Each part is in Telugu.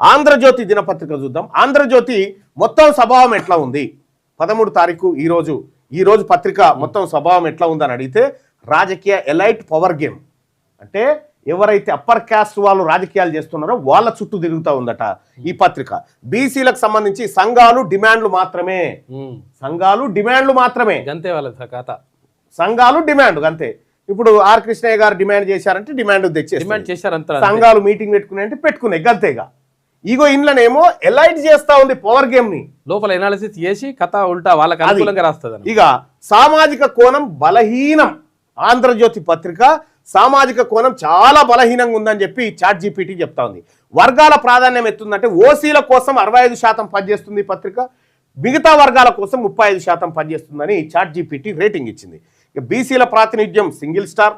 ఆంధ్రజ్యోతి దినపత్రిక చూద్దాం. ఆంధ్రజ్యోతి మొత్తం స్వభావం ఎట్లా ఉంది? పదమూడు తారీఖు ఈ రోజు ఈ రోజు పత్రిక మొత్తం స్వభావం ఎట్లా ఉందని అడిగితే రాజకీయ ఎలైట్ పవర్ గేమ్. అంటే ఎవరైతే అప్పర్ క్యాస్ట్ వాళ్ళు రాజకీయాలు చేస్తున్నారో వాళ్ళ చుట్టూ తిరుగుతూ ఉందట ఈ పత్రిక. బీసీలకు సంబంధించి సంఘాలు డిమాండ్లు మాత్రమే. సంఘాలు డిమాండ్లు మాత్రమే. గంతే వాళ్ళ కథ. సంఘాలు డిమాండ్ అంతే ఇప్పుడు ఆర్ కృష్ణయ్య గారు డిమాండ్ చేశారంటే డిమాండ్ తెచ్చేస్తారు డిమాండ్ చేశారు అంతా. సంఘాలు మీటింగ్ పెట్టుకునే అంటే పెట్టుకునే గంతేగా. ఇగో ఇంట్లోనేమో ఎలైట్ చేస్తా ఉంది పవర్ గేమ్ని. లోపల ఎనాలిసిస్ చేసి కథ ఉల్టా వాళ్ళకి. అనుకూలంగా రాస్తుంది ఇక సామాజిక కోణం బలహీనం. ఆంధ్రజ్యోతి పత్రిక సామాజిక కోణం చాలా బలహీనంగా ఉందని చెప్పి చాట్ జీపీటీ చెప్తా ఉంది. వర్గాల ప్రాధాన్యం ఎత్తుందంటే ఓసీల కోసం అరవై ఐదు శాతం పనిచేస్తుంది పత్రిక. మిగతా వర్గాల కోసం ముప్పై ఐదు శాతం పనిచేస్తుందని చాట్ జీపీటీ రేటింగ్ ఇచ్చింది. ఇక బీసీల ప్రాతినిధ్యం సింగిల్ స్టార్.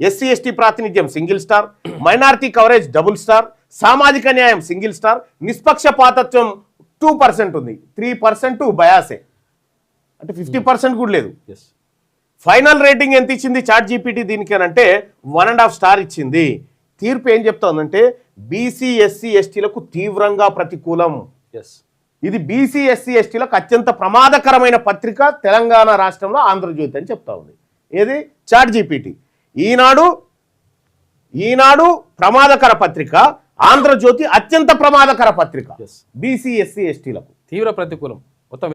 ఎస్సీ ఎస్టీ ప్రాతినిధ్యం single star minority coverage double star సామాజిక న్యాయం సింగిల్ స్టార్ నిష్పక్షపాతత్వం టూ పర్సెంట్ ఉంది. త్రీ పర్సెంట్ బయాసే. అంటే ఫిఫ్టీ పర్సెంట్ కూడా లేదు. ఫైనల్ రేటింగ్ ఎంత ఇచ్చింది చాట్ జీపీటీ దీనికి అని అంటే వన్ అండ్ హాఫ్ స్టార్ ఇచ్చింది. తీర్పు ఏం చెప్తోందంటే బీసీ ఎస్సీ ఎస్టీలకు తీవ్రంగా ప్రతికూలం. ఎస్ ఇది బీసీ ఎస్సీ ఎస్టీలకు అత్యంత ప్రమాదకరమైన పత్రిక తెలంగాణ రాష్ట్రంలో ఆంధ్రజ్యోతి అని చెప్తా ఉంది. ఏది? Chat GPT. ఈనాడు ఈనాడు ప్రమాదకర పత్రిక ఆంధ్రజ్యోతి అత్యంత ప్రమాదకర పత్రిక. ఎస్ బీసీ ఎస్సీ ఎస్టీలకు తీవ్ర ప్రతికూలం.